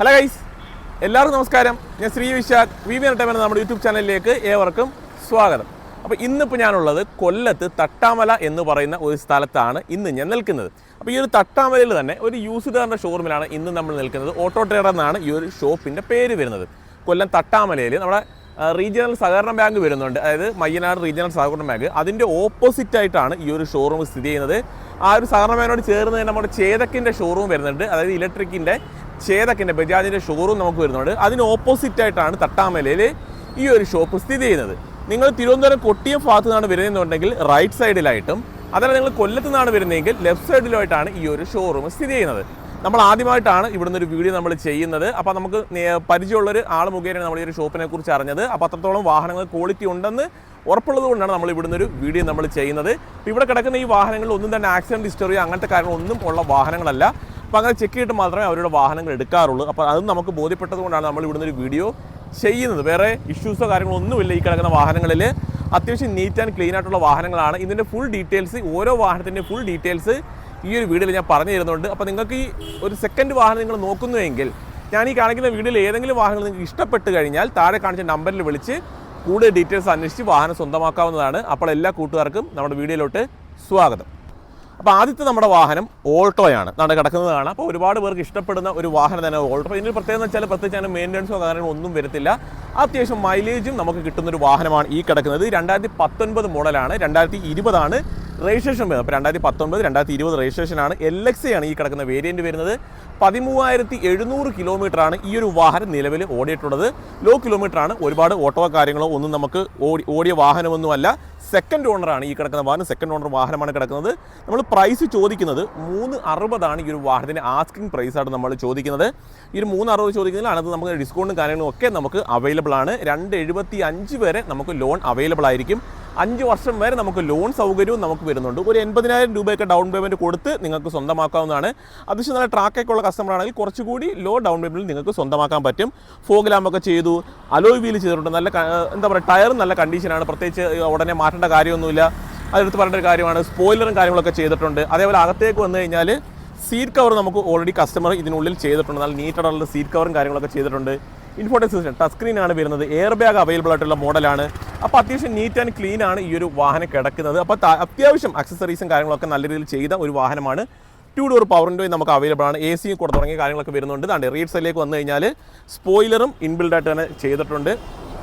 Hello guys എല്ലാവർക്കും നമസ്കാരം. ഞാൻ ശ്രീ വിശാഖ്. വി വി എന്ന നമ്മുടെ യൂട്യൂബ് ചാനലിലേക്ക് ഏവർക്കും സ്വാഗതം. അപ്പോൾ ഇന്നിപ്പോൾ ഞാനുള്ളത് കൊല്ലത്ത് തട്ടാമല എന്ന് പറയുന്ന ഒരു സ്ഥലത്താണ് ഇന്ന് ഞാൻ നിൽക്കുന്നത്. അപ്പോൾ ഈ ഒരു തട്ടാമലയിൽ തന്നെ ഒരു യൂസുകാരന്റെ ഷോറൂമിലാണ് ഇന്ന് നമ്മൾ നിൽക്കുന്നത്. ഓട്ടോ ട്രേഡർ എന്നാണ് ഈ ഒരു ഷോപ്പിന്റെ പേര് വരുന്നത്. കൊല്ലം തട്ടാമലയിൽ നമ്മുടെ റീജിയണൽ സഹകരണ ബാങ്ക് വരുന്നുണ്ട്. അതായത് മയ്യനാട് റീജിയണൽ സഹകരണ ബാങ്ക്. അതിന്റെ ഓപ്പോസിറ്റ് ആയിട്ടാണ് ഈ ഒരു ഷോറൂം സ്ഥിതി ചെയ്യുന്നത്. ആ ഒരു സഹകരണ ബാങ്കിനോട് ചേർന്ന് തന്നെ നമ്മുടെ ചേതക്കിന്റെ ഷോറൂം വരുന്നുണ്ട്. അതായത് ഇലക്ട്രിക്കിന്റെ ചേതക്കിന്റെ ബജാജിന്റെ ഷോറൂം നമുക്ക് വരുന്നുണ്ട്. അതിന് ഓപ്പോസിറ്റ് ആയിട്ടാണ് തട്ടാമലയിൽ ഈ ഒരു ഷോപ്പ് സ്ഥിതി ചെയ്യുന്നത്. നിങ്ങൾ തിരുവനന്തപുരം കൊട്ടിയം ഭാഗത്തു നിന്നാണ് വരുന്നതെന്നുണ്ടെങ്കിൽ റൈറ്റ് സൈഡിലായിട്ടും അതല്ല നിങ്ങൾ കൊല്ലത്ത് നിന്നാണ് വരുന്നതെങ്കിൽ ലെഫ്റ്റ് സൈഡിലായിട്ടാണ് ഈ ഒരു ഷോറൂം സ്ഥിതി ചെയ്യുന്നത്. നമ്മൾ ആദ്യമായിട്ടാണ് ഇവിടുന്ന് ഒരു വീഡിയോ നമ്മൾ ചെയ്യുന്നത്. അപ്പോൾ നമുക്ക് പരിചയമുള്ള ഒരു ആൾ മുഖേന നമ്മൾ ഈ ഒരു ഷോപ്പിനെ കുറിച്ച് അറിഞ്ഞത്. അപ്പോൾ അത്രത്തോളം വാഹനങ്ങൾ ക്വാളിറ്റി ഉണ്ടെന്ന് ഉറപ്പുള്ളത് കൊണ്ടാണ് നമ്മൾ ഇവിടുന്ന് ഒരു വീഡിയോ നമ്മൾ ചെയ്യുന്നത്. ഇവിടെ കിടക്കുന്ന ഈ വാഹനങ്ങളിൽ ഒന്നും തന്നെ ആക്സിഡന്റ് ഹിസ്റ്ററിയോ അങ്ങനത്തെ കാര്യങ്ങളൊന്നും ഉള്ള വാഹനങ്ങളല്ല. അപ്പോൾ അങ്ങനെ ചെക്ക് ചെയ്തിട്ട് മാത്രമേ അവരുടെ വാഹനങ്ങൾ എടുക്കാറുള്ളൂ. അപ്പോൾ അത് നമുക്ക് ബോധ്യപ്പെട്ടത് കൊണ്ടാണ് നമ്മൾ ഇവിടുന്ന് ഒരു വീഡിയോ ചെയ്യുന്നത്. വേറെ ഇഷ്യൂസോ കാര്യങ്ങളോ ഒന്നുമില്ല ഈ കിടക്കുന്ന വാഹനങ്ങളിൽ അത്യാവശ്യം നീറ്റ് ആൻഡ് ക്ലീൻ ആയിട്ടുള്ള വാഹനങ്ങളാണ്. ഇതിന്റെ ഫുൾ ഡീറ്റെയിൽസ് ഓരോ വാഹനത്തിന്റെ ഫുൾ ഡീറ്റെയിൽസ് ഈ ഒരു വീഡിയോയിൽ ഞാൻ പറഞ്ഞു തരുന്നുണ്ട്. അപ്പോൾ നിങ്ങൾക്ക് ഈ ഒരു സെക്കൻഡ് വാഹനം നിങ്ങൾ നോക്കുന്നുവെങ്കിൽ ഞാൻ ഈ കാണിക്കുന്ന വീഡിയോയിൽ ഏതെങ്കിലും വാഹനങ്ങൾ നിങ്ങൾക്ക് ഇഷ്ടപ്പെട്ട് കഴിഞ്ഞാൽ താഴെ കാണിച്ച നമ്പറിൽ വിളിച്ച് കൂടുതൽ ഡീറ്റെയിൽസ് അന്വേഷിച്ച് വാഹനം സ്വന്തമാക്കാവുന്നതാണ്. അപ്പോൾ എല്ലാ കൂട്ടുകാർക്കും നമ്മുടെ വീഡിയോയിലോട്ട് സ്വാഗതം. അപ്പോൾ ആദ്യത്തെ നമ്മുടെ വാഹനം ഓൾട്ടോയാണ്. നമ്മുടെ കിടക്കുന്നത് കാണാം. അപ്പോൾ ഒരുപാട് പേർക്ക് ഇഷ്ടപ്പെടുന്ന ഒരു വാഹനം തന്നെ ഓൾട്ടോ. ഇതിന് പ്രത്യേകത വെച്ചാൽ പ്രത്യേകിച്ച് അതിന് മെയിന്റനൻസോ കാര്യങ്ങളോ ഒന്നും വരത്തില്ല. അത്യാവശ്യം മൈലേജും നമുക്ക് കിട്ടുന്ന ഒരു വാഹനമാണ് ഈ കിടക്കുന്നത്. രണ്ടായിരത്തി പത്തൊൻപത് മോഡലാണ്. രണ്ടായിരത്തി ഇരുപതാണ് രജിസ്ട്രേഷൻ വരുന്നത്. അപ്പോൾ രണ്ടായിരത്തി പത്തൊൻപത് രണ്ടായിരത്തി ഇരുപത് രജിസ്ട്രേഷനാണ് എൽ എക്സ് ആണ് ഈ കിടക്കുന്ന വേരിയന്റ് വരുന്നത്. പതിമൂവായിരത്തി എഴുന്നൂറ് കിലോമീറ്റർ ആണ് ഈ ഒരു വാഹനം നിലവിൽ ഓടിയിട്ടുള്ളത്. ലോ കിലോമീറ്റർ ആണ്. ഒരുപാട് ഓട്ടോ കാര്യങ്ങളോ ഒന്നും നമുക്ക് ഓടി ഓടിയ വാഹനമൊന്നുമല്ല. സെക്കൻഡ് ഓണറാണ് ഈ കിടക്കുന്ന വാഹനം. സെക്കൻഡ് ഓണർ വാഹനമാണ് കിടക്കുന്നത്. നമ്മൾ പ്രൈസ് ചോദിക്കുന്നത് മൂന്ന് അറുപതാണ് ഈ ഒരു വാഹനത്തിന്റെ ആസ്കിംഗ് പ്രൈസാണ് നമ്മൾ ചോദിക്കുന്നത്. ഈ ഒരു മൂന്ന് അറുപത് ചോദിക്കുന്നതിൽ അതിനകത്ത് നമുക്ക് ഡിസ്കൗണ്ടും കാര്യങ്ങളും ഒക്കെ നമുക്ക് അവൈലബിൾ ആണ്. രണ്ട് എഴുപത്തി അഞ്ച് വരെ നമുക്ക് ലോൺ അവൈലബിൾ ആയിരിക്കും. അഞ്ച് വർഷം വരെ നമുക്ക് ലോൺ സൗകര്യവും നമുക്ക് വരുന്നുണ്ട്. ഒരു എൺപതിനായിരം രൂപയൊക്കെ ഡൗൺ പേയ്മെന്റ് കൊടുത്ത് നിങ്ങൾക്ക് സ്വന്തമാക്കാവുന്നതാണ്. അത്യാവശ്യം നല്ല ട്രാക്കൊക്കെ ഉള്ള കസ്റ്റമർ ആണെങ്കിൽ കുറച്ചുകൂടി ലോ ഡൗൺ പേയ്മെന്റിൽ നിങ്ങൾക്ക് സ്വന്തമാക്കാൻ പറ്റും. ഫോഗ്ലാമൊക്കെ ചെയ്തു അലോയ് വീൽ ചെയ്തിട്ടുണ്ട്. നല്ല എന്താ പറയുക ടയറും നല്ല കണ്ടീഷനാണ് പ്രത്യേകിച്ച് ഉടനെ മാറ്റേണ്ട കാര്യമൊന്നുമില്ല. അതെടുത്ത് പറയേണ്ട ഒരു കാര്യമാണ് സ്പോയിലറും കാര്യങ്ങളൊക്കെ ചെയ്തിട്ടുണ്ട്. അതേപോലെ അകത്തേക്ക് വന്നു കഴിഞ്ഞാൽ സീറ്റ് കവർ നമുക്ക് ഓൾറെഡി കസ്റ്റമർ ഇതിനുള്ളിൽ ചെയ്തിട്ടുണ്ട്. നല്ല നീറ്റായിട്ടുള്ള സീറ്റ് കവറും കാര്യങ്ങളൊക്കെ ചെയ്തിട്ടുണ്ട്. ഇൻഫോർട്ടൻസ് സിസ്റ്റം ടച്ച് സ്ക്രീനാണ് വരുന്നത്. എയർ ബാഗ് അവൈലബിൾ ആയിട്ടുള്ള മോഡലാണ് അപ്പോൾ അത്യാവശ്യം നീറ്റ് ആൻഡ് ക്ലീൻ ആണ് ഈ ഒരു വാഹനം കിടക്കുന്നത്. അപ്പോൾ അത്യാവശ്യം അക്സസറീസും കാര്യങ്ങളൊക്കെ നല്ല രീതിയിൽ ചെയ്ത ഒരു വാഹനമാണ്. ടു ഡോർ പവർ വിൻഡോ നമുക്ക് അവൈലബിൾ ആണ്. എ സിയും കൂടെ തുടങ്ങിയ കാര്യങ്ങളൊക്കെ വരുന്നുണ്ട്. അതാണ് റീഡ് സൈഡിലേക്ക് വന്നു കഴിഞ്ഞാൽ സ്പോയിലറും ഇൻബിൽഡ് ആയിട്ട് തന്നെ ചെയ്തിട്ടുണ്ട്.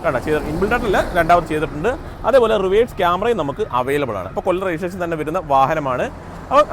കണ്ട? ചെയ്ത ഇൻബിൽഡ് ആയിട്ടല്ല രണ്ടാമത് ചെയ്തിട്ടുണ്ട്. അതേപോലെ റിവേഴ്സ് ക്യാമറയും നമുക്ക് അവൈലബിൾ ആണ്. അപ്പോൾ കൊല്ലം രജിസ്ട്രേഷൻ തന്നെ വരുന്ന വാഹനമാണ്.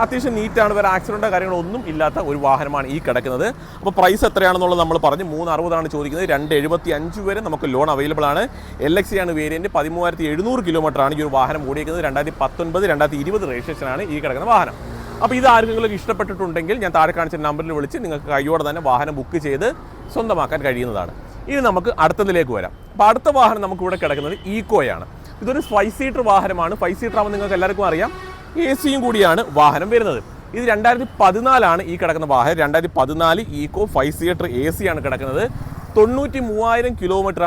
അത്യാവശ്യം നീറ്റാണ്. വേറെ ആക്സിഡന്റോ കാര്യങ്ങളൊന്നും ഇല്ലാത്ത ഒരു വാഹനമാണ് ഈ കിടക്കുന്നത്. അപ്പോൾ പ്രൈസ് എത്രയാണെന്നുള്ളത് നമ്മൾ പറഞ്ഞു. മൂന്ന് അറുപതാണ് ചോദിക്കുന്നത്. രണ്ട് എഴുപത്തി അഞ്ച് വരെ നമുക്ക് ലോൺ അവൈലബിൾ ആണ്. എൽ എക്സ് ആണ് വേരിയന്റ് പതിമൂവായിരത്തി എഴുന്നൂറ് കിലോമീറ്റർ ആണ് ഈ ഒരു വാഹനം ഓടിയിരിക്കുന്നത് രണ്ടായിരത്തി പത്തൊൻപത് രണ്ടായിരത്തി ഇരുപത് രജിസ്ട്രേഷനാണ് ഈ കിടക്കുന്ന വാഹനം. അപ്പോൾ ഇത് ആരെങ്കിലും ഇഷ്ടപ്പെട്ടിട്ടുണ്ടെങ്കിൽ ഞാൻ താഴെ കാണിച്ച നമ്പറിൽ വിളിച്ച് നിങ്ങൾക്ക് കൈയോടെ തന്നെ വാഹനം ബുക്ക് ചെയ്ത് സ്വന്തമാക്കാൻ കഴിയുന്നതാണ്. ഇനി നമുക്ക് അടുത്തതിലേക്ക് വരാം. അപ്പോൾ അടുത്ത വാഹനം നമുക്കിവിടെ കിടക്കുന്നത് ഈക്കോയാണ് ഇതൊരു ഫൈവ് സീറ്റർ വാഹനമാണ്. ഫൈവ് സീറ്റർ ആകുമ്പോൾ നിങ്ങൾക്ക് എല്ലാവർക്കും അറിയാം. എ സിയും കൂടിയാണ് വാഹനം വരുന്നത്. ഇത് രണ്ടായിരത്തി പതിനാലാണ് ഈ കിടക്കുന്ന വാഹനം. രണ്ടായിരത്തി പതിനാല് ഈക്കോ ഫൈവ് സീറ്റർ എ സിയാണ് കിടക്കുന്നത്. തൊണ്ണൂറ്റി മൂവായിരം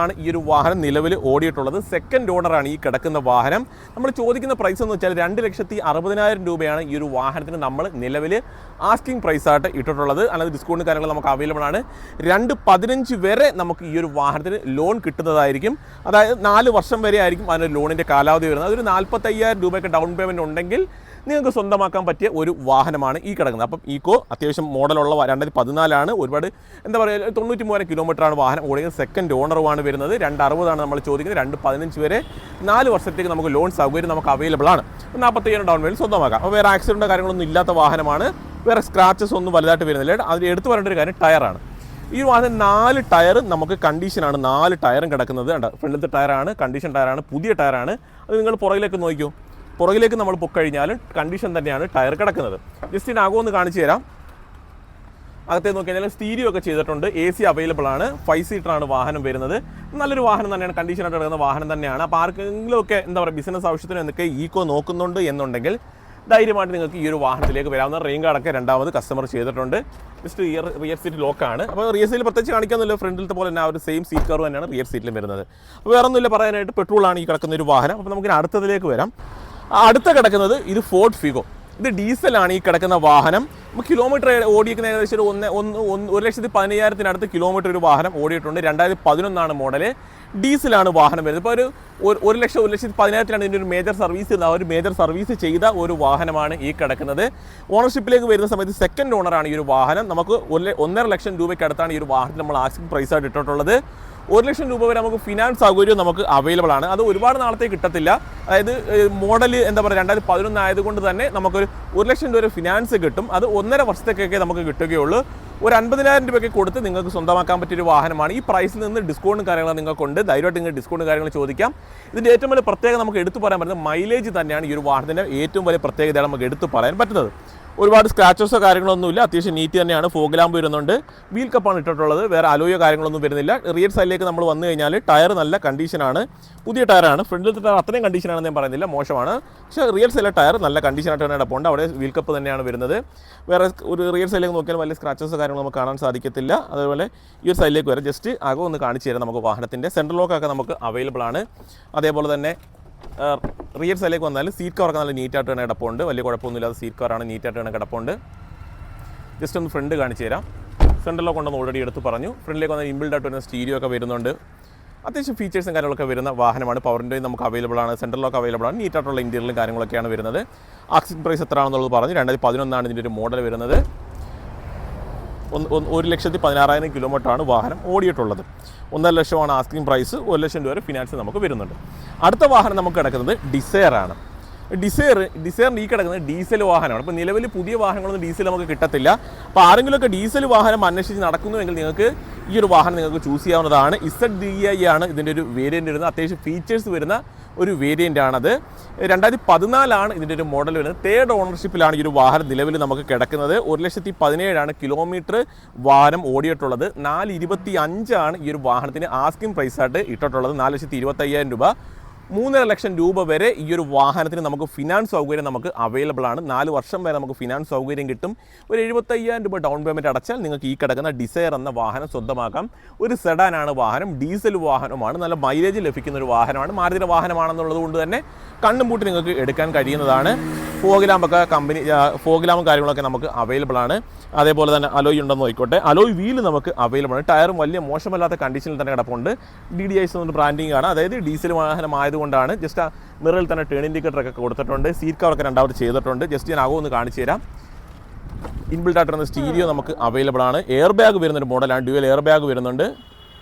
ആണ് ഈ ഒരു വാഹനം നിലവിൽ ഓടിയിട്ടുള്ളത്. സെക്കൻഡ് ഓണറാണ് ഈ കിടക്കുന്ന വാഹനം. നമ്മൾ ചോദിക്കുന്ന പ്രൈസ് എന്ന് വെച്ചാൽ രണ്ട് ലക്ഷത്തി അറുപതിനായിരം രൂപയാണ് ഈ ഒരു വാഹനത്തിന് നമ്മൾ നിലവിൽ ആസ്കിംഗ് പ്രൈസായിട്ട് ഇട്ടിട്ടുള്ളത്. അല്ലാതെ ഡിസ്കൗണ്ട് കാര്യങ്ങൾ നമുക്ക് അവൈലബിൾ ആണ്. രണ്ട് പതിനഞ്ച് വരെ നമുക്ക് ഈ ഒരു വാഹനത്തിന് ലോൺ കിട്ടുന്നതായിരിക്കും. അതായത് നാല് വർഷം വരെ ആയിരിക്കും അതിന് ലോണിന്റെ കാലാവധി വരുന്നത്. അതൊരു നാൽപ്പത്തയ്യായിരം രൂപയൊക്കെ ഡൗൺ പേയ്മെന്റ് ഉണ്ടെങ്കിൽ നിങ്ങൾക്ക് സ്വന്തമാക്കാൻ പറ്റിയ ഒരു വാഹനമാണ് ഈ കിടക്കുന്നത്. അപ്പം ഈക്കോ അത്യാവശ്യം മോഡലുള്ള രണ്ടായിരത്തി പതിനാലാണ് ഒരുപാട് എന്താ പറയുക തൊണ്ണൂറ്റി മൂവായിരം കിലോമീറ്ററാണ് വാഹനം ഓടിക്കുന്നത്. സെക്കൻഡ് ഓണറുമാണ് വരുന്നത്. രണ്ട് അറുപതാണ് നമ്മൾ ചോദിക്കുന്നത്. രണ്ട് പതിനഞ്ച് വരെ നാല് വർഷത്തേക്ക് നമുക്ക് ലോൺ സൗകര്യം നമുക്ക് അവൈലബിൾ ആണ്. നാൽപ്പത്തയ്യായിരം ഡൗൺ പേയ്മെന്റ് സ്വന്തമാക്കാം. അപ്പോൾ വേറെ ആക്സിഡന്റോ കാര്യങ്ങളൊന്നും ഇല്ലാത്ത വാഹനമാണ്. വേറെ സ്ക്രാച്ചസ് ഒന്നും വലുതായിട്ട് വരുന്നില്ല. അതിൽ എടുത്തു പറയേണ്ട ഒരു കാര്യം ടയറാണ് ഈ വാഹനം നാല് ടയർ നമുക്ക് കണ്ടീഷനാണ് നാല് ടയറും കിടക്കുന്നത്. കണ്ടോ? ഫ്രണ്ടിലത്തെ ടയറാണ് കണ്ടീഷൻ ടയറാണ് പുതിയ ടയറാണ് അത് നിങ്ങൾ പുറകിലേക്ക് നോക്കിക്കോ. പുറകിലേക്ക് നമ്മൾ പൊക്കഴിഞ്ഞാൽ കണ്ടീഷൻ തന്നെയാണ് ടയർ കിടക്കുന്നത്. ജസ്റ്റ് ഇതിനകം ഒന്ന് കാണിച്ചു തരാം. അകത്തെ നോക്കി കഴിഞ്ഞാൽ സ്റ്റീരിയോ ഒക്കെ ചെയ്തിട്ടുണ്ട്. എ സി അവൈലബിൾ ആണ്. ഫൈവ് സീറ്റർ ആണ് വാഹനം വരുന്നത്. നല്ലൊരു വാഹനം തന്നെയാണ്. കണ്ടീഷനായിട്ട് കിടക്കുന്ന വാഹനം തന്നെയാണ്. അപ്പോൾ ആർക്കെങ്കിലും ഒക്കെ എന്താ പറയുക ബിസിനസ് ആവശ്യത്തിന് എന്നൊക്കെ ഈക്കോ നോക്കുന്നുണ്ട് എന്നുണ്ടെങ്കിൽ ധൈര്യമായിട്ട് നിങ്ങൾക്ക് ഈ ഒരു വാഹനത്തിലേക്ക് വരാവുന്ന റെയിൻ കാർഡൊക്കെ രണ്ടാമത് കസ്റ്റമർ ചെയ്തിട്ടുണ്ട്. ജസ്റ്റ് റിയർ റിയർ സീറ്റ് ലോക്കാണ് അപ്പോൾ റിയർ സീറ്റിൽ പ്രത്യേകിച്ച് കാണിക്കാമെന്നില്ല ഫ്രണ്ടിലത്തെ പോലെ തന്നെ ആ ഒരു സെയിം സീറ്റ് കർവ് തന്നെയാണ് റിയർ സീറ്റിലും വരുന്നത്. അപ്പോൾ വേറെ ഒന്നുമില്ല പറയാനായിട്ട് പെട്രോളാണ് ഈ കിടക്കുന്ന ഒരു വാഹനം. അപ്പോൾ നമുക്ക് അടുത്തതിലേക്ക് വരാം. അടുത്ത കിടക്കുന്നത് ഇത് ഫോർട്ട് ഫിഗോ ഇത് ഡീസലാണ് ഈ കിടക്കുന്ന വാഹനം. കിലോമീറ്റർ ഓടിയിരിക്കുന്ന ഏകദേശം ഒരു ഒന്ന് ഒന്ന് ഒന്ന് ഒരു ലക്ഷത്തി പതിനയ്യായിരത്തിനടുത്ത് കിലോമീറ്റർ ഒരു വാഹനം ഓടിയിട്ടുണ്ട്. രണ്ടായിരത്തി പതിനൊന്നാണ് മോഡൽ. ഡീസലാണ് വാഹനം വരുന്നത്. ഇപ്പോൾ ഒരു ഒരു- ലക്ഷം ഒരു ലക്ഷത്തി പതിനായിരത്തിലാണ് ഇതിന്റെ ഒരു മേജർ സർവീസ് ഒരു മേജർ സർവീസ് ചെയ്ത ഒരു വാഹനമാണ് ഈ കിടക്കുന്നത്. ഓണർഷിപ്പിലേക്ക് വരുന്ന സമയത്ത് സെക്കൻഡ് ഓണറാണ് ഈ ഒരു വാഹനം. നമുക്ക് ഒന്നര ലക്ഷം രൂപയ്ക്ക് അടുത്താണ് ഈ ഒരു വാഹനം നമ്മൾ ആസ്കിംഗ് പ്രൈസായിട്ട് ഇട്ടിട്ടുള്ളത്. ഒരു ലക്ഷം രൂപ വരെ നമുക്ക് ഫിനാൻസ് സൗകര്യം നമുക്ക് അവൈലബിൾ ആണ്. അത് ഒരുപാട് നാളത്തേക്ക് കിട്ടത്തില്ല. അതായത് മോഡൽ എന്താ പറയുക രണ്ടായിരത്തി പതിനൊന്ന് ആയതുകൊണ്ട് തന്നെ നമുക്കൊരു ഒരു ലക്ഷം രൂപ ഫിനാൻസ് കിട്ടും. അത് ഒന്നര വർഷത്തേക്കൊക്കെ നമുക്ക് കിട്ടുകയുള്ളൂ. ഒരു അൻപതിനായിരം രൂപയ്ക്ക് കൊടുത്ത് നിങ്ങൾക്ക് സ്വന്തമാക്കാൻ പറ്റിയ ഒരു വാഹനമാണ്. ഈ പ്രൈസിൽ നിന്ന് ഡിസ്കൗണ്ടും കാര്യങ്ങൾ നിങ്ങൾക്കുണ്ട്. ധൈര്യമായിട്ട് നിങ്ങൾ ഡിസ്കൗണ്ട് കാര്യങ്ങൾ ചോദിക്കാം. ഇതിന്റെ ഏറ്റവും വലിയ പ്രത്യേകത നമുക്ക് എടുത്തു പറയാൻ പറ്റുന്നത് മൈലേജ് തന്നെയാണ് ഈ ഒരു വാഹനത്തിന്റെ ഏറ്റവും വലിയ പ്രത്യേകതയാണ് നമുക്ക് എടുത്തു പറയാൻ പറ്റുന്നത്. ഒരുപാട് സ്ക്രാച്ചസോ കാര്യങ്ങളൊന്നുമില്ല. അത്യാവശ്യം നീറ്റ് തന്നെയാണ്. ഫോഗ് ലാമ്പ് വരുന്നുണ്ട്. വീൽ കപ്പാണ് ഇട്ടിട്ടുള്ളത്. വേറെ അലോയോ കാര്യങ്ങളൊന്നും വരുന്നില്ല. റിയർ സൈഡിലേക്ക് നമ്മൾ വന്നു കഴിഞ്ഞാൽ ടയർ നല്ല കണ്ടീഷനാണ് പുതിയ ടയറാണ് ഫ്രണ്ടിലത്തെ ടയർ അത്രയും കണ്ടീഷനാണെന്ന് ഞാൻ പറയുന്നില്ല. മോശമാണ്. പക്ഷേ റിയർ സൈഡിലെ ടയർ നല്ല കണ്ടീഷനായിട്ട് തന്നെ കിടപ്പുണ്ട് അവിടെ വീൽ കപ്പ് തന്നെയാണ് വരുന്നത്. വേറെ ഒരു റിയർ സൈഡിലേക്ക് നോക്കിയാൽ വലിയ സ്ക്രാച്ചസോ കാര്യങ്ങൾ നമുക്ക് കാണാൻ സാധിക്കത്തില്ല. അതുപോലെ ഈ ഒരു സൈഡിലേക്ക് വരെ. ജസ്റ്റ് അകം ഒന്ന് കാണിച്ചു തരാം നമുക്ക് വാഹനത്തിന്റെ. സെൻട്രൽ ലോക്കൊക്കെ നമുക്ക് അവൈലബിൾ ആണ്. അതേപോലെ തന്നെ റിയർ സൈഡിലേക്ക് വന്നാൽ സീറ്റ് കവറൊക്കെ നല്ല നീറ്റായിട്ട് തന്നെ കിടപ്പുണ്ട്. വലിയ കുഴപ്പമൊന്നുമില്ലാതെ സീറ്റ് കവറാണ് നീറ്റായിട്ട് തന്നെ കിടപ്പുണ്ട്. ജസ്റ്റ് ഒന്ന് ഫ്രണ്ട് കാണിച്ചു തരാം. ഫ്രണ്ടിലൊക്കെ കൊണ്ടുവന്ന് ഓൾറെഡി എടുത്ത് പറഞ്ഞു. ഫ്രണ്ടിലേക്ക് വന്നാൽ ഇൻബിൽഡ് ആയിട്ട് വരുന്ന സ്റ്റീരിയോ ഒക്കെ വരുന്നുണ്ട്. അത്യാവശ്യം ഫീച്ചേഴ്സും കാര്യങ്ങളൊക്കെ വരുന്ന വാഹനമാണ്. പവറിന്റെയും നമുക്ക് അവൈലബിൾ ആണ്. സെൻട്രലൊക്കെ അവൈലബിൾ ആണ്. നീറ്റായിട്ടുള്ള ഇന്റീരിയലും കാര്യങ്ങളൊക്കെയാണ് വരുന്നത്. ആക്സിജൻ പ്രൈസ് എത്ര ആണെന്നുള്ളത് പറഞ്ഞു. രണ്ടായിരത്തി പതിനൊന്നാണ് ഇതിന്റെ ഒരു മോഡൽ വരുന്നത്. ഒരു ലക്ഷത്തി പതിനാറായിരം കിലോമീറ്ററാണ് വാഹനം ഓടിയിട്ടുള്ളത്. ഒന്നര ലക്ഷമാണ് ആസ്കിംഗ് പ്രൈസ് ഒരു ലക്ഷം രൂപ വരെ ഫിനാൻസ് നമുക്ക് വരുന്നുണ്ട്. അടുത്ത വാഹനം നമുക്ക് കിടക്കുന്നത് ഡിസയർ ആണ്. ഡിസയർ ഡിസയറിന്റെ ഈ കിടക്കുന്നത് ഡീസൽ വാഹനമാണ്. അപ്പോൾ നിലവിൽ പുതിയ വാഹനങ്ങളൊന്നും ഡീസൽ നമുക്ക് കിട്ടത്തില്ല. അപ്പോൾ ആരെങ്കിലുമൊക്കെ ഡീസൽ വാഹനം അന്വേഷിച്ച് നടക്കുന്നുവെങ്കിൽ നിങ്ങൾക്ക് ഈ ഒരു വാഹനം നിങ്ങൾക്ക് ചൂസ് ചെയ്യാവുന്നതാണ്. ഇസഡ് ഡി ഐ ആണ് ഇതിന്റെ ഒരു വേരിയന്റ് വരുന്നത്. അത്യാവശ്യം ഫീച്ചേഴ്സ് വരുന്ന ഒരു വേരിയന്റ് ആണത്. രണ്ടായിരത്തി പതിനാലാണ് ഇതിന്റെ ഒരു മോഡൽ വരുന്നത്. തേർഡ് ഓണർഷിപ്പിലാണ് ഈ ഒരു വാഹനം നിലവിൽ നമുക്ക് കിടക്കുന്നത്. ഒരു ലക്ഷത്തി പതിനേഴാണ് കിലോമീറ്റർ വാഹനം ഓടിയിട്ടുള്ളത്. നാല് ഇരുപത്തി അഞ്ചാണ് ഈ ഒരു വാഹനത്തിന് ആസ്കിംഗ് പ്രൈസായിട്ട് ഇട്ടിട്ടുള്ളത്. നാല് ലക്ഷത്തി ഇരുപത്തയ്യായിരം രൂപ. മൂന്നര ലക്ഷം രൂപ വരെ ഈ ഒരു വാഹനത്തിന് നമുക്ക് ഫിനാൻസ് സൗകര്യം നമുക്ക് അവൈലബിൾ ആണ്. നാല് വർഷം വരെ നമുക്ക് ഫിനാൻസ് സൗകര്യം കിട്ടും. ഒരു എഴുപത്തയ്യായിരം രൂപ ഡൗൺ പേയ്മെന്റ് അടച്ചാൽ നിങ്ങൾക്ക് ഈ കിടക്കുന്ന ഡിസയർ എന്ന വാഹനം സ്വന്തമാക്കാം. ഒരു സെഡാനാണ് വാഹനം. ഡീസൽ വാഹനമാണ് നല്ല മൈലേജ് ലഭിക്കുന്ന ഒരു വാഹനമാണ്. മാരുതിയുടെ വാഹനമാണെന്നുള്ളത് കൊണ്ട് തന്നെ കണ്ണും പൂട്ടി നിങ്ങൾക്ക് എടുക്കാൻ കഴിയുന്നതാണ്. ഫോഗിലാമൊക്കെ കമ്പനി ഫോഗിലാമും കാര്യങ്ങളൊക്കെ നമുക്ക് അവൈലബിൾ ആണ്. അതേപോലെ തന്നെ അലോയ് ഉണ്ടെന്ന് നോക്കിക്കോട്ടെ. അലോയ് വീൽ നമുക്ക് അവൈലബിൾ ആണ്. ടയറും വലിയ മോശമല്ലാത്ത കണ്ടീഷനിൽ തന്നെ കിടപ്പുണ്ട്. ഡി ഡി ഐസ് എന്നൊരു ബ്രാൻഡിങ് ആണ്. അതായത് ഡീസൽ വാഹനം ആയതുകൊണ്ടാണ് ജസ്റ്റ് ആ മിററിൽ തന്നെ ടേൺ ഇൻഡിക്കേറ്റർ ഒക്കെ കൊടുത്തിട്ടുണ്ട്. സീറ്റ് കവറൊക്കെ രണ്ടാമത് ചെയ്തിട്ടുണ്ട്. ജസ്റ്റ് ഞാൻ അകം ഒന്ന് കാണിച്ചു തരാം. ഇൻബിൽഡ് ആയിട്ടുള്ള സ്റ്റീരിയോ നമുക്ക് അവൈലബിൾ ആണ്. എയർ ബാഗ് വരുന്നൊരു മോഡലാണ് ഡ്യുവൽ എയർ ബാഗ് വരുന്നുണ്ട്.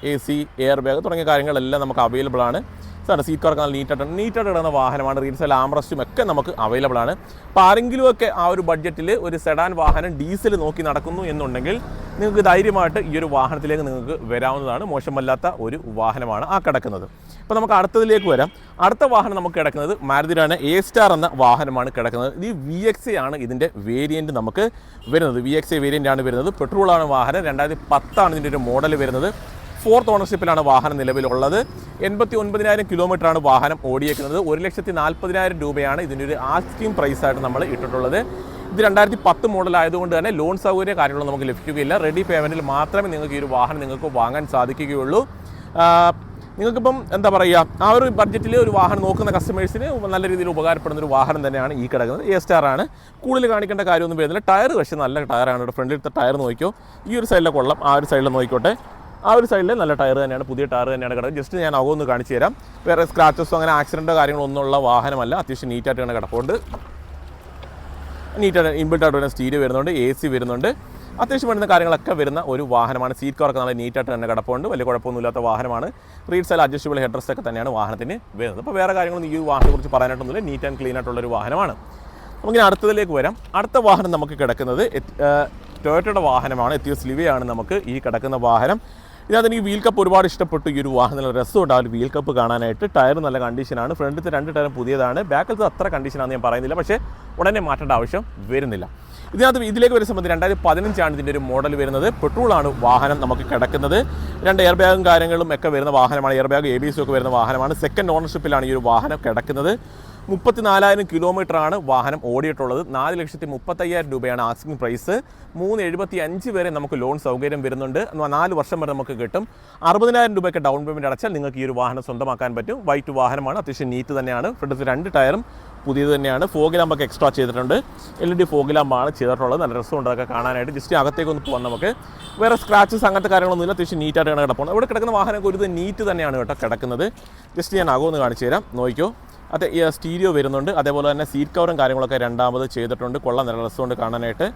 എ സി എയർ ബാഗ് തുടങ്ങിയ കാര്യങ്ങളെല്ലാം നമുക്ക് അവൈലബിൾ ആണ്. സാറ് സീറ്റ് കവർക്ക് നല്ല നീറ്റായിട്ട് നീറ്റായിട്ട് കിടന്ന വാഹനമാണ് റീൽസ് ആംറസ്റ്റും ഒക്കെ നമുക്ക് അവൈലബിൾ ആണ്. അപ്പോൾ ആരെങ്കിലുമൊക്കെ ആ ഒരു ബഡ്ജറ്റിൽ ഒരു സെഡാൻ വാഹനം ഡീസൽ നോക്കി നടക്കുന്നു എന്നുണ്ടെങ്കിൽ നിങ്ങൾക്ക് ധൈര്യമായിട്ട് ഈ ഒരു വാഹനത്തിലേക്ക് നിങ്ങൾക്ക് വരാവുന്നതാണ്. മോശമല്ലാത്ത ഒരു വാഹനമാണ് ആ കിടക്കുന്നത്. അപ്പോൾ നമുക്ക് അടുത്തതിലേക്ക് വരാം. അടുത്ത വാഹനം നമുക്ക് കിടക്കുന്നത് മാരുതിരാണ് എ സ്റ്റാർ എന്ന വാഹനമാണ് കിടക്കുന്നത്. ഈ വി എക്സ് ആണ് ഇതിന്റെ വേരിയന്റ് നമുക്ക് വരുന്നത്. വി എക്സ് വേരിയന്റ് ആണ് വരുന്നത്. പെട്രോളാണ് വാഹനം. രണ്ടായിരത്തി പത്താണ് ഇതിന്റെ ഒരു മോഡൽ വരുന്നത്. ഫോർത്ത് ഓണർഷിപ്പിലാണ് വാഹനം നിലവിലുള്ളത്. എൺപത്തി ഒൻപതിനായിരം കിലോമീറ്ററാണ് വാഹനം ഓടിയേക്കുന്നത്. ഒരു ലക്ഷത്തി നാൽപ്പതിനായിരം രൂപയാണ് ഇതിന്റെ ഒരു പ്രൈസ് പ്രൈസായിട്ട് നമ്മൾ ഇട്ടിട്ടുള്ളത്. ഇത് രണ്ടായിരത്തി പത്ത് മോഡൽ ആയതുകൊണ്ട് തന്നെ ലോൺ സൗകര്യ കാര്യങ്ങളും നമുക്ക് ലഭിക്കുകയില്ല. റെഡി പേയ്മെന്റിൽ മാത്രമേ നിങ്ങൾക്ക് ഈ ഒരു വാഹനം നിങ്ങൾക്ക് വാങ്ങാൻ സാധിക്കുകയുള്ളൂ. നിങ്ങൾക്കിപ്പം എന്താ പറയുക ആ ഒരു ബഡ്ജറ്റിൽ ഒരു വാഹനം നോക്കുന്ന കസ്റ്റമേഴ്സിന് നല്ല രീതിയിൽ ഉപകാരപ്പെടുന്ന ഒരു വാഹനം തന്നെയാണ് ഈ കിടക്കുന്നത്. എ സ്റ്റാർ ആണ്. കൂടുതൽ കാണിക്കേണ്ട കാര്യമൊന്നും വരുന്നില്ല. ടയർ പക്ഷേ നല്ല ടയറാണ് ഫ്രണ്ടിലത്തെ ടയർ നോക്കിയോ ഈ ഒരു സൈഡിലെ കൊള്ളം. ആ ഒരു സൈഡിൽ നോക്കിക്കോട്ടെ. ആ ഒരു സൈഡിൽ നല്ല ടയർ തന്നെയാണ് പുതിയ ടയർ തന്നെയാണ് കിടക്കുന്നത്. ജസ്റ്റ് ഞാൻ അകമൊന്ന് കാണിച്ചു തരാം. വേറെ സ്ക്രാച്ചസോ അങ്ങനെ ആക്സിഡന്റോ കാര്യങ്ങളോ ഉള്ള വാഹനമല്ല. അത്യാവശ്യം നീറ്റായിട്ട് കിടപ്പുണ്ട്. നീറ്റായിട്ട് ഇൻബിൾട്ട് ആയിട്ട് വരുന്ന സ്റ്റീരിയോ വരുന്നുണ്ട് എ സി വരുന്നുണ്ട്. അത്യാവശ്യം വരുന്ന കാര്യങ്ങളൊക്കെ വരുന്ന ഒരു വാഹനമാണ്. സീറ്റ് കവറൊക്കെ നല്ല നീറ്റായിട്ട് തന്നെ കിടപ്പുണ്ട്. വലിയ കുഴപ്പമൊന്നുമില്ലാത്ത വാഹനമാണ്. റീഡ് സൈൽ അഡ്ജസ്റ്റബിൾ ഹെഡ്രസ് ഒക്കെ തന്നെയാണ് വാഹനത്തിന് വരുന്നത്. അപ്പോൾ വേറെ കാര്യങ്ങളൊന്നും ഈ വാഹനത്തെ കുറിച്ച് പറയാനായിട്ടൊന്നുമില്ല. നീറ്റ് ആൻഡ് ക്ലീൻ ആയിട്ടുള്ള ഒരു വാഹനമാണ്. നമുക്കിനി അടുത്തതിലേക്ക് വരാം. അടുത്ത വാഹനം നമുക്ക് കിടക്കുന്നത് ടൊയറ്റയുടെ വാഹനമാണ്. എത്തിയോസ് ലിവയാണ് നമുക്ക് ഈ കിടക്കുന്ന വാഹനം. ഇതിനകത്ത് എനിക്ക് വീൽ കപ്പ് ഒരുപാട് ഇഷ്ടപ്പെട്ടു. ഈ ഒരു വാഹനം നല്ല രസമുണ്ട്. ആ ഒരു വീൽ കപ്പ് കാണാനായിട്ട്. ടയർ നല്ല കണ്ടീഷനാണ് ഫ്രണ്ടിലത്തെ രണ്ട് ടയർ പുതിയതാണ്. ബാക്കിലത്തെ അത്ര കണ്ടീഷനാണെന്ന് ഞാൻ പറയുന്നില്ല. പക്ഷേ ഉടനെ മാറ്റേണ്ട ആവശ്യം വരുന്നില്ല. ഇതിനകത്ത് ഇതിലേക്ക് വരുന്ന സമയത്ത് രണ്ടായിരത്തി പതിനഞ്ചാണ് ഇതിന്റെ ഒരു മോഡൽ വരുന്നത്. പെട്രോളാണ് വാഹനം നമുക്ക് കിടക്കുന്നത്. രണ്ട് എയർ ബാഗും കാര്യങ്ങളും ഒക്കെ വരുന്ന വാഹനമാണ്. എയർ ബാഗ് എ ബി ഒക്കെ വരുന്ന വാഹനമാണ്. സെക്കൻഡ് ഓണർഷിപ്പിലാണ് ഈ ഒരു വാഹനം കിടക്കുന്നത്. മുപ്പത്തിനാലായിരം കിലോമീറ്റർ ആണ് വാഹനം ഓടിയിട്ടുള്ളത്. നാല് ലക്ഷത്തി മുപ്പത്തയ്യായിരം രൂപയാണ് ആസ്കിംഗ് പ്രൈസ് മൂന്ന് എഴുപത്തി അഞ്ച് വരെ നമുക്ക് ലോൺ സൗകര്യം വരുന്നുണ്ട്. നാല് വർഷം വരെ നമുക്ക് കിട്ടും. അറുപതിനായിരം രൂപയ്ക്ക് ഡൗൺ പേയ്മെന്റ് അടച്ചാൽ നിങ്ങൾക്ക് ഈ ഒരു വാഹനം സ്വന്തമാക്കാൻ പറ്റും. വൈറ്റ് വാഹനമാണ്. അത്യാവശ്യം നീറ്റ് തന്നെയാണ്. ഫ്രണ്ട് രണ്ട് ടയറും പുതിയത് തന്നെയാണ്. ഫോഗിലാമ്പൊക്കെ എക്സ്ട്രാ ചെയ്തിട്ടുണ്ട്. എൽ ഇ ഡി ഫോഗിലാമ്പാണ് ചെയ്തിട്ടുള്ളത്. നല്ല രസമുണ്ട് അതൊക്കെ കാണാനായിട്ട്. ജസ്റ്റ് അകത്തേക്ക് ഒന്ന് പോകാം നമുക്ക്. വേറെ സ്ക്രാച്ചസ് അങ്ങനത്തെ കാര്യങ്ങളൊന്നും ഇല്ല അത്യാവശ്യം നീറ്റായിട്ടാണ് കിടപ്പുന്നത് ഇവിടെ കിടക്കുന്ന വാഹനമൊക്കെ ഒരു നീറ്റ് തന്നെയാണ് കേട്ടോ കിടക്കുന്നത്. ജസ്റ്റ് ഞാൻ അകമൊന്ന് കാണിച്ചു തരാം. നോക്കിയോ അതെ സ്റ്റീരിയോ വരുന്നുണ്ട്. അതേപോലെ തന്നെ സീറ്റ് കവറും കാര്യങ്ങളൊക്കെ രണ്ടാമത് ചെയ്തിട്ടുണ്ട്. കൊള്ള നല്ല കാണാനായിട്ട്.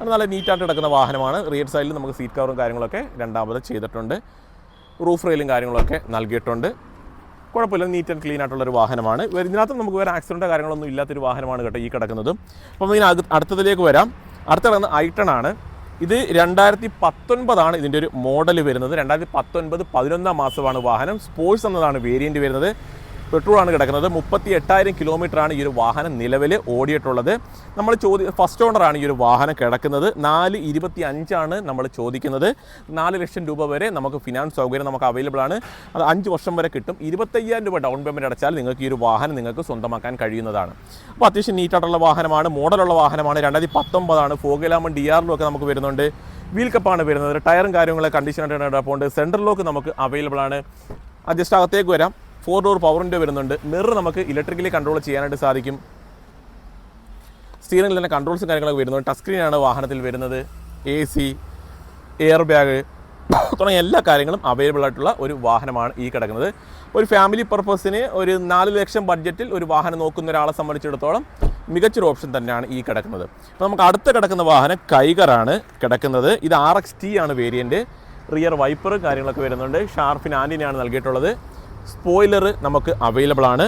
അത് നല്ല നീറ്റായിട്ട് കിടക്കുന്ന വാഹനമാണ്. റിയർ സൈഡിൽ നമുക്ക് സീറ്റ് കവറും കാര്യങ്ങളൊക്കെ രണ്ടാമത് ചെയ്തിട്ടുണ്ട്. റൂഫ് റെയിലും കാര്യങ്ങളൊക്കെ നൽകിയിട്ടുണ്ട്. കുഴപ്പമില്ല നീറ്റ് ആൻഡ് ക്ലീൻ ആയിട്ടുള്ളൊരു വാഹനമാണ്. ഇതിനകത്ത് നമുക്ക് വേറെ ആക്സിഡന്റോ കാര്യങ്ങളൊന്നും ഇല്ലാത്തൊരു വാഹനമാണ് കേട്ടോ ഈ കിടക്കുന്നത്. അപ്പോൾ ഇതിന് അടുത്തതിലേക്ക് വരാം. അടുത്ത കിടക്കുന്ന ഐട്ടൺ ആണ്. ഇത് രണ്ടായിരത്തി പത്തൊൻപതാണ് ഇതിന്റെ ഒരു മോഡൽ വരുന്നത്. രണ്ടായിരത്തി പത്തൊൻപത് പതിനൊന്നാം മാസമാണ് വാഹനം. സ്പോർട്സ് എന്നതാണ് വേരിയന്റ് വരുന്നത്. പെട്രോൾ ആണ് കിടക്കുന്നത്. മുപ്പത്തി എട്ടായിരം കിലോമീറ്റർ ആണ് ഈ ഒരു വാഹനം നിലവിൽ ഓടിയിട്ടുള്ളത്. നമ്മൾ ചോദി ഫസ്റ്റ് ഓണറാണ് ഈ ഒരു വാഹനം കിടക്കുന്നത്. നാല് ഇരുപത്തി അഞ്ചാണ് നമ്മൾ ചോദിക്കുന്നത്. നാല് ലക്ഷം രൂപ വരെ നമുക്ക് ഫിനാൻസ് സൗകര്യം നമുക്ക് അവൈലബിൾ ആണ്. അത് അഞ്ച് വർഷം വരെ കിട്ടും. ഇരുപത്തയ്യായിരം രൂപ ഡൗൺ പേയ്മെന്റ് അടച്ചാൽ നിങ്ങൾക്ക് ഈ ഒരു വാഹനം നിങ്ങൾക്ക് സ്വന്തമാക്കാൻ കഴിയുന്നതാണ്. അപ്പോൾ അത്യാവശ്യം നീറ്റായിട്ടുള്ള വാഹനമാണ്. മോഡലുള്ള വാഹനമാണ്. രണ്ടായിരത്തി പത്തൊമ്പതാണ്. ഫോഗലാമൺ ഡി ആറിലും ഒക്കെ നമുക്ക് വരുന്നുണ്ട്. വീൽ കപ്പാണ് വരുന്നത്. ടയറും കാര്യങ്ങളൊക്കെ കണ്ടീഷനായിട്ട് കിടപ്പുണ്ട്. സെൻട്രൽ ലോക്ക് നമുക്ക് അവൈലബിൾ ആണ്. അഡ്ജസ്റ്റ് അകത്തേക്ക് വരാം. ഫോർ ഡോർ പവറിന്റെ വരുന്നുണ്ട്. മിറർ നമുക്ക് ഇലക്ട്രിക്കലി കൺട്രോൾ ചെയ്യാനായിട്ട് സാധിക്കും. സ്റ്റീറിംഗിൽ തന്നെ കൺട്രോൾസും കാര്യങ്ങളൊക്കെ വരുന്നുണ്ട്. ടച്ച് സ്ക്രീനാണ് വാഹനത്തിൽ വരുന്നത്. എ സി എയർ ബാഗ് തുടങ്ങിയ എല്ലാ കാര്യങ്ങളും അവൈലബിൾ ആയിട്ടുള്ള ഒരു വാഹനമാണ് ഈ കിടക്കുന്നത്. ഒരു ഫാമിലി പർപ്പസിന് ഒരു നാല് ലക്ഷം ബഡ്ജറ്റിൽ ഒരു വാഹനം നോക്കുന്ന ഒരാളെ സംബന്ധിച്ചിടത്തോളം മികച്ചൊരു ഓപ്ഷൻ തന്നെയാണ് ഈ കിടക്കുന്നത്. അപ്പോൾ നമുക്ക് അടുത്ത കിടക്കുന്ന വാഹനം കൈകറാണ് കിടക്കുന്നത്. ഇത് ആർ എക്സ് ടി ആണ് വേരിയന്റ് റിയർ വൈപ്പറും കാര്യങ്ങളൊക്കെ വരുന്നുണ്ട്. ഷാർഫിൻ ആന്റിനെയാണ് നൽകിയിട്ടുള്ളത്. സ്പോയിലർ നമുക്ക് അവൈലബിൾ ആണ്.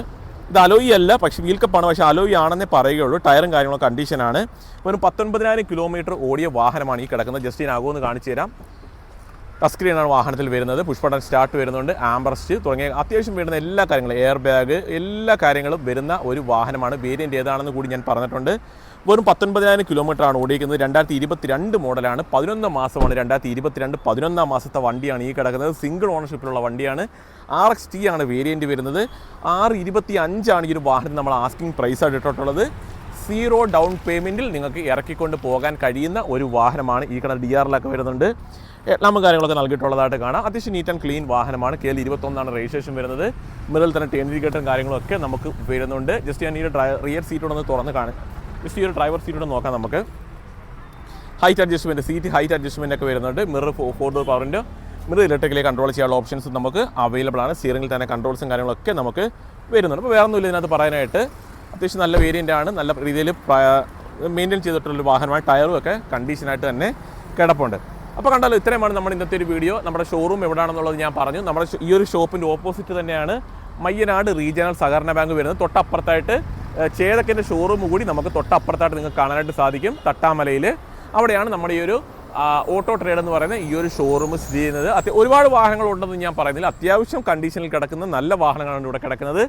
ഇത് അലോയി അല്ല പക്ഷേ വീൽ കപ്പാണ് പക്ഷേ അലോയി ആണെന്നേ പറയുകയുള്ളൂ. ടയറും കാര്യങ്ങളും കണ്ടീഷനാണ് ഒരു പത്തൊൻപതിനായിരം കിലോമീറ്റർ ഓടിയ വാഹനമാണ് ഈ കിടക്കുന്നത്. ജസ്റ്റ് ഞാൻ ആകുമെന്ന് കാണിച്ചു തരാം. ടസ്ക്രീനാണ് വാഹനത്തിൽ വരുന്നത്. പുഷ്പടൻ സ്റ്റാർട്ട് വരുന്നുണ്ട്. ആംബർസ്റ്റ് തുടങ്ങിയ അത്യാവശ്യം വരുന്ന എല്ലാ കാര്യങ്ങളും എയർ ബാഗ് എല്ലാ കാര്യങ്ങളും വരുന്ന ഒരു വാഹനമാണ്. വേരിയന്റ് ഏതാണെന്ന് കൂടി ഞാൻ പറഞ്ഞിട്ടുണ്ട്. വെറും പത്തൊൻപതിനായിരം കിലോമീറ്റർ ആണ് ഓടിക്കുന്നത് രണ്ടായിരത്തി ഇരുപത്തിരണ്ട് മോഡലാണ്. പതിനൊന്ന് മാസമാണ് രണ്ടായിരത്തി ഇരുപത്തിരണ്ട് പതിനൊന്നാം മാസത്തെ വണ്ടിയാണ് ഈ കിടക്കുന്നത്. സിംഗിൾ ഓണർഷിപ്പിലുള്ള വണ്ടിയാണ്. ആർ എക്സ് ടി ആണ് വേരിയന്റ് വരുന്നത്. ആർ ഇരുപത്തി അഞ്ചാണ് ഈ ഒരു വാഹനം നമ്മൾ ആസ്കിംഗ് ആയിട്ട് ഇട്ടിട്ടുള്ളത്. സീറോ ഡൗൺ പേയ്മെന്റിൽ നിങ്ങൾക്ക് ഇറക്കിക്കൊണ്ട് പോകാൻ കഴിയുന്ന ഒരു വാഹനമാണ് ഈ കട ഡി ആറിലൊക്കെ വരുന്നുണ്ട്. എല്ലാം കാര്യങ്ങളൊക്കെ നൽകിയിട്ടുള്ളതായിട്ട് കാണാം. അത്യാവശ്യം നീറ്റ് ആൻഡ് ക്ലീൻ വാഹനമാണ്. കെ എൽ ഇരുപത്തൊന്നാണ് രജിസ്ട്രേഷൻ വരുന്നത്. മുതൽ തന്നെ ഇൻഡിക്കേറ്ററും കാര്യങ്ങളൊക്കെ നമുക്ക് വരുന്നുണ്ട്. ജസ്റ്റ് ഞാൻ ഈ ഡ്രൈ റിയർ സീറ്റോടൊന്ന് തുറന്ന് കാണും. ജസ്റ്റ് ഈ ഒരു ഡ്രൈവർ സീറ്റോടെ നോക്കാം നമുക്ക്. Height adjustment seat height adjustment ഒക്കെ വരുന്നുണ്ട്. മിറർ ഫോർ ഡോർ പവറിന്റെ മിറർ ഇലക്ട്രിക്കലി കൺട്രോൾ ചെയ്യാനുള്ള ഓപ്ഷൻസ് നമുക്ക് അവൈലബിൾ ആണ്. സ്റ്റിയറിംഗിൽ തന്നെ കൺട്രോൾസും കാര്യങ്ങളൊക്കെ നമുക്ക് വരുന്നുണ്ട്. അപ്പോൾ വേറെ ഒന്നുമില്ല ഇതിനകത്ത് പറയാനായിട്ട്. അത്യാവശ്യം നല്ല വേരിയന്റ് ആണ്. നല്ല രീതിയിൽ മെയിന്റെയിൻ ചെയ്തിട്ടുള്ള വാഹനമാണ്. ടയറും ഒക്കെ കണ്ടീഷനായിട്ട് തന്നെ കിടപ്പുണ്ട്. അപ്പോൾ കണ്ടാലോ ഇത്രയുമാണ് നമ്മുടെ ഇന്നത്തെ ഒരു വീഡിയോ നമ്മുടെ ഷോറൂം എവിടെയാണെന്നുള്ളത് ഞാൻ പറഞ്ഞു. നമ്മുടെ ഈ ഒരു ഷോപ്പിന്റെ ഓപ്പോസിറ്റ് തന്നെയാണ് മയ്യനാട് റീജിയണൽ സഹകരണ ബാങ്ക് വരുന്നത്. തൊട്ടപ്പുറത്തായിട്ട് ചേതക്കിന്റെ ഷോറൂം കൂടി നമുക്ക് തൊട്ടപ്പുറത്തായിട്ട് നിങ്ങൾക്ക് കാണാനായിട്ട് സാധിക്കും. തട്ടാമലയിൽ അവിടെയാണ് നമ്മുടെ ഈ ഒരു ഓട്ടോ ട്രേഡ് എന്ന് പറയുന്ന ഈ ഒരു ഷോറൂം സ്ഥിതി ചെയ്യുന്നത്. അത്യ ഒരുപാട് വാഹനങ്ങൾ ഉണ്ടെന്ന് ഞാൻ പറയുന്നില്ല. അത്യാവശ്യം കണ്ടീഷനിൽ കിടക്കുന്ന നല്ല വാഹനങ്ങളാണ് ഇവിടെ കിടക്കുന്നത്.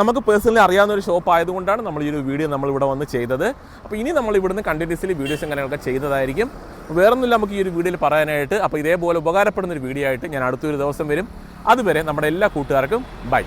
നമുക്ക് പേഴ്സണലി അറിയാവുന്ന ഒരു ഷോപ്പ് ആയതുകൊണ്ടാണ് നമ്മൾ ഈ ഒരു വീഡിയോ നമ്മൾ ഇവിടെ വന്ന് ചെയ്തത്. അപ്പോൾ ഇനി നമ്മൾ ഇവിടുന്ന് കണ്ടിന്യൂസ്ലി വീഡിയോസും കാര്യങ്ങളൊക്കെ ചെയ്തതായിരിക്കും. വേറൊന്നുമില്ല നമുക്ക് ഈ ഒരു വീഡിയോയിൽ പറയാനായിട്ട്. അപ്പോൾ ഇതേപോലെ ഉപകാരപ്പെടുന്ന ഒരു വീഡിയോ ആയിട്ട് ഞാൻ അടുത്തൊരു ദിവസം വരും. അതുവരെ നമ്മുടെ എല്ലാ കൂട്ടുകാർക്കും ബൈ